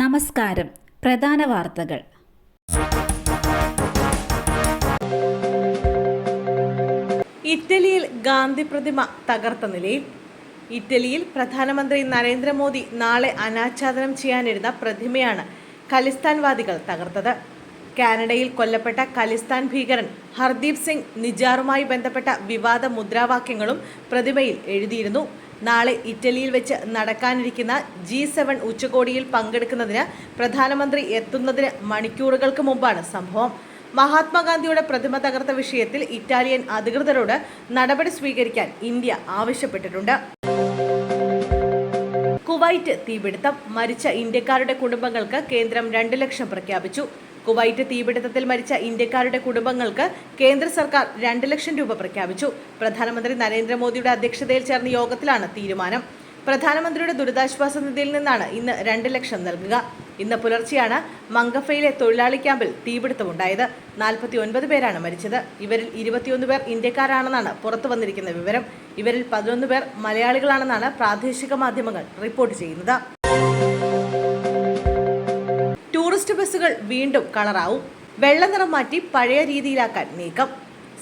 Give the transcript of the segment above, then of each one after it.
നമസ്കാരം. പ്രധാന വാർത്തകൾ. ഇറ്റലിയിൽ ഗാന്ധി പ്രതിമ തകർത്ത നിലയിൽ ഇറ്റലിയിൽ പ്രധാനമന്ത്രി നരേന്ദ്രമോദി നാളെ അനാച്ഛാദനം ചെയ്യാനിരുന്ന പ്രതിമയാണ് ഖലിസ്ഥാൻവാദികൾ തകർത്തത്. കാനഡയിൽ കൊല്ലപ്പെട്ട ഖലിസ്ഥാൻ ഭീകരൻ ഹർദീപ് സിംഗ് നിജാറുമായി ബന്ധപ്പെട്ട വിവാദ മുദ്രാവാക്യങ്ങളും പ്രതിമയിൽ എഴുതിയിരുന്നു. നാളെ ഇറ്റലിയിൽ വെച്ച് നടക്കാനിരിക്കുന്ന ജി സെവൻ ഉച്ചകോടിയിൽ പങ്കെടുക്കുന്നതിന് പ്രധാനമന്ത്രി എത്തുന്നതിന് മണിക്കൂറുകൾക്ക് മുമ്പാണ് സംഭവം. മഹാത്മാഗാന്ധിയുടെ പ്രതിമ തകർത്ത വിഷയത്തിൽ ഇറ്റാലിയൻ അധികൃതരോട് നടപടി സ്വീകരിക്കാൻ ഇന്ത്യ ആവശ്യപ്പെട്ടിട്ടുണ്ട്. കുവൈറ്റ് തീപിടുത്തം മരിച്ച ഇന്ത്യക്കാരുടെ കുടുംബങ്ങൾക്ക് കേന്ദ്രം രണ്ട് ലക്ഷം പ്രഖ്യാപിച്ചു. കുവൈറ്റ് തീപിടുത്തത്തിൽ മരിച്ച ഇന്ത്യക്കാരുടെ കുടുംബങ്ങൾക്ക് കേന്ദ്ര സർക്കാർ രണ്ട് ലക്ഷം രൂപ പ്രഖ്യാപിച്ചു. പ്രധാനമന്ത്രി നരേന്ദ്രമോദിയുടെ അധ്യക്ഷതയിൽ ചേർന്ന യോഗത്തിലാണ് തീരുമാനം. പ്രധാനമന്ത്രിയുടെ ദുരിതാശ്വാസ നിധിയിൽ നിന്നാണ് ഇന്ന് രണ്ട് ലക്ഷം നൽകുക. ഇന്ന് പുലർച്ചെയാണ് മംഗഫയിലെ തൊഴിലാളി ക്യാമ്പിൽ തീപിടുത്തമുണ്ടായത്. നാൽപ്പത്തി ഒൻപത് പേരാണ് മരിച്ചത്. ഇവരിൽ ഇരുപത്തിയൊന്ന് പേർ ഇന്ത്യക്കാരാണെന്നാണ് പുറത്തു വന്നിരിക്കുന്ന വിവരം. ഇവരിൽ പതിനൊന്ന് പേർ മലയാളികളാണെന്നാണ് പ്രാദേശിക മാധ്യമങ്ങൾ റിപ്പോർട്ട് ചെയ്യുന്നത്. ടൂറിസ്റ്റ് ബസ്സുകൾ വീണ്ടും കളറാവും. വെള്ള നിറം മാറ്റി പഴയ രീതിയിലാക്കാൻ നീക്കം.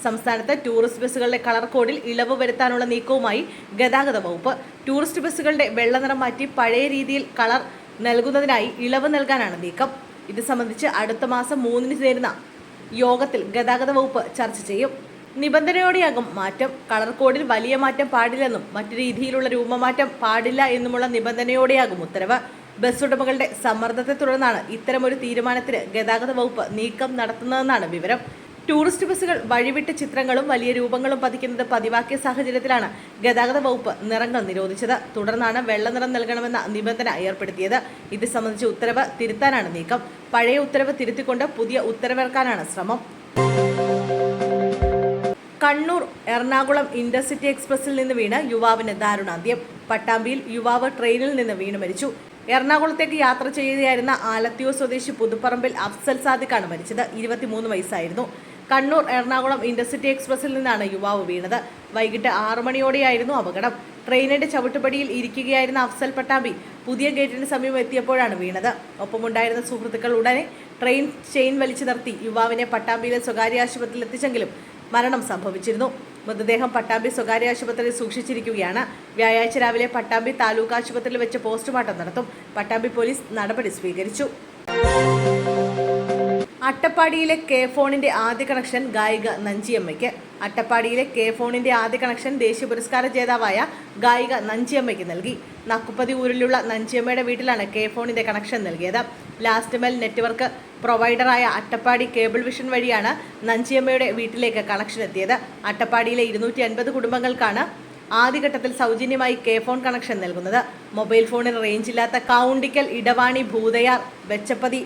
സംസ്ഥാനത്ത് ടൂറിസ്റ്റ് ബസ്സുകളുടെ കളർ കോഡിൽ ഇളവ് വരുത്താനുള്ള നീക്കവുമായി ഗതാഗത വകുപ്പ്. ടൂറിസ്റ്റ് ബസ്സുകളുടെ വെള്ള നിറം മാറ്റി പഴയ രീതിയിൽ കളർ നൽകുന്നതിനായി ഇളവ് നൽകാനാണ് നീക്കം. ഇത് സംബന്ധിച്ച് അടുത്ത മാസം മൂന്നിന് ചേരുന്ന യോഗത്തിൽ ഗതാഗത വകുപ്പ് ചർച്ച ചെയ്യും. നിബന്ധനയോടെയാകും മാറ്റം. കളർ കോഡിൽ വലിയ മാറ്റം പാടില്ലെന്നും മറ്റു രീതിയിലുള്ള രൂപമാറ്റം പാടില്ല എന്നുമുള്ള നിബന്ധനയോടെയാകും ഉത്തരവ്. ബസ് ഉടമകളുടെ സമ്മർദ്ദത്തെ തുടർന്നാണ് ഇത്തരമൊരു തീരുമാനത്തിന് ഗതാഗത വകുപ്പ് നീക്കം നടത്തുന്നതെന്നാണ് വിവരം. ടൂറിസ്റ്റ് ബസ്സുകൾ വഴിവിട്ട ചിത്രങ്ങളും വലിയ രൂപങ്ങളും പതിക്കുന്നത് പതിവാക്കിയ സാഹചര്യത്തിലാണ് ഗതാഗത വകുപ്പ് നിറങ്ങൾ നിരോധിച്ചത്. തുടർന്നാണ് വെള്ളനിറം നൽകണമെന്ന നിബന്ധന ഏർപ്പെടുത്തിയത്. ഇത് സംബന്ധിച്ച് ഉത്തരവ് തിരുത്താനാണ് നീക്കം. പഴയ ഉത്തരവ് തിരുത്തിക്കൊണ്ട് പുതിയ ഉത്തരവിറക്കാനാണ് ശ്രമം. കണ്ണൂർ എറണാകുളം ഇന്റർസിറ്റി എക്സ്പ്രസിൽ നിന്ന് വീണ് യുവാവിന് ദാരുണാന്ത്യം. പട്ടാമ്പിയിൽ യുവാവ് ട്രെയിനിൽ നിന്ന് വീണ് മരിച്ചു. എറണാകുളത്തേക്ക് യാത്ര ചെയ്യുകയായിരുന്ന ആലത്തിയൂർ സ്വദേശി പുതുപ്പറമ്പിൽ അഫ്സൽ സാദിഖാണ് മരിച്ചത്. ഇരുപത്തിമൂന്ന് വയസ്സായിരുന്നു. കണ്ണൂർ എറണാകുളം ഇന്റർസിറ്റി എക്സ്പ്രസിൽ നിന്നാണ് യുവാവ് വീണത്. വൈകിട്ട് ആറു മണിയോടെയായിരുന്നു അപകടം. ട്രെയിനിന്റെ ചവിട്ടുപടിയിൽ ഇരിക്കുകയായിരുന്ന അഫ്സൽ പട്ടാമ്പി പുതിയ ഗേറ്റിന് സമീപം എത്തിയപ്പോഴാണ് വീണത്. ഒപ്പമുണ്ടായിരുന്ന സുഹൃത്തുക്കൾ ഉടനെ ട്രെയിൻ ചെയിൻ വലിച്ചു നിർത്തി യുവാവിനെ പട്ടാമ്പിയിലെ സ്വകാര്യ ആശുപത്രിയിൽ എത്തിച്ചെങ്കിലും മരണം സംഭവിച്ചിരുന്നു. മൃതദേഹം പട്ടാമ്പി സ്വകാര്യ ആശുപത്രിയിൽ സൂക്ഷിച്ചിരിക്കുകയാണ്. വ്യാഴാഴ്ച രാവിലെ പട്ടാമ്പി താലൂക്ക് ആശുപത്രിയിൽ വെച്ച് പോസ്റ്റ്മോർട്ടം നടത്തും. പട്ടാമ്പി പോലീസ് നടപടി സ്വീകരിച്ചു. അട്ടപ്പാടിയിലെ കെ ഫോണിന്റെ ആദ്യ കണക്ഷൻ ഗായിക നഞ്ചിയമ്മയ്ക്ക്. അട്ടപ്പാടിയിലെ കെ ഫോണിന്റെ ആദ്യ കണക്ഷൻ ദേശീയ പുരസ്കാര ജേതാവായ ഗായിക നഞ്ചിയമ്മയ്ക്ക് നൽകി. നക്കുപ്പതി ഊരിലുള്ള നഞ്ചിയമ്മയുടെ വീട്ടിലാണ് കെ ഫോണിന്റെ കണക്ഷൻ നൽകിയത്. ലാസ്റ്റ് മെൽ നെറ്റ്വർക്ക് പ്രൊവൈഡറായ അട്ടപ്പാടി കേബിൾ വിഷൻ വഴിയാണ് നഞ്ചിയമ്മയുടെ വീട്ടിലേക്ക് കണക്ഷൻ എത്തിയത്. അട്ടപ്പാടിയിലെ ഇരുന്നൂറ്റി അൻപത് കുടുംബങ്ങൾക്കാണ് ആദ്യഘട്ടത്തിൽ സൗജന്യമായി കെ ഫോൺ കണക്ഷൻ നൽകുന്നത്. മൊബൈൽ ഫോണിൽ റേഞ്ചില്ലാത്ത കൗണ്ടിക്കൽ ഇടവാണി ഭൂതയാർ വെച്ചപ്പതി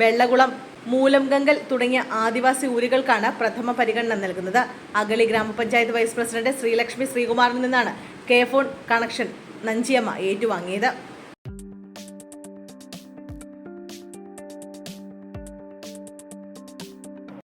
വെള്ളകുളം മൂലംഗങ്കൽ തുടങ്ങിയ ആദിവാസി ഊരുകൾക്കാണ് പ്രഥമ പരിഗണന നൽകുന്നത്. അഗളി ഗ്രാമപഞ്ചായത്ത് വൈസ് പ്രസിഡന്റ് ശ്രീലക്ഷ്മി ശ്രീകുമാറിൽ നിന്നാണ് കെ ഫോൺ കണക്ഷൻ നഞ്ചിയമ്മ ഏറ്റുവാങ്ങിയത്.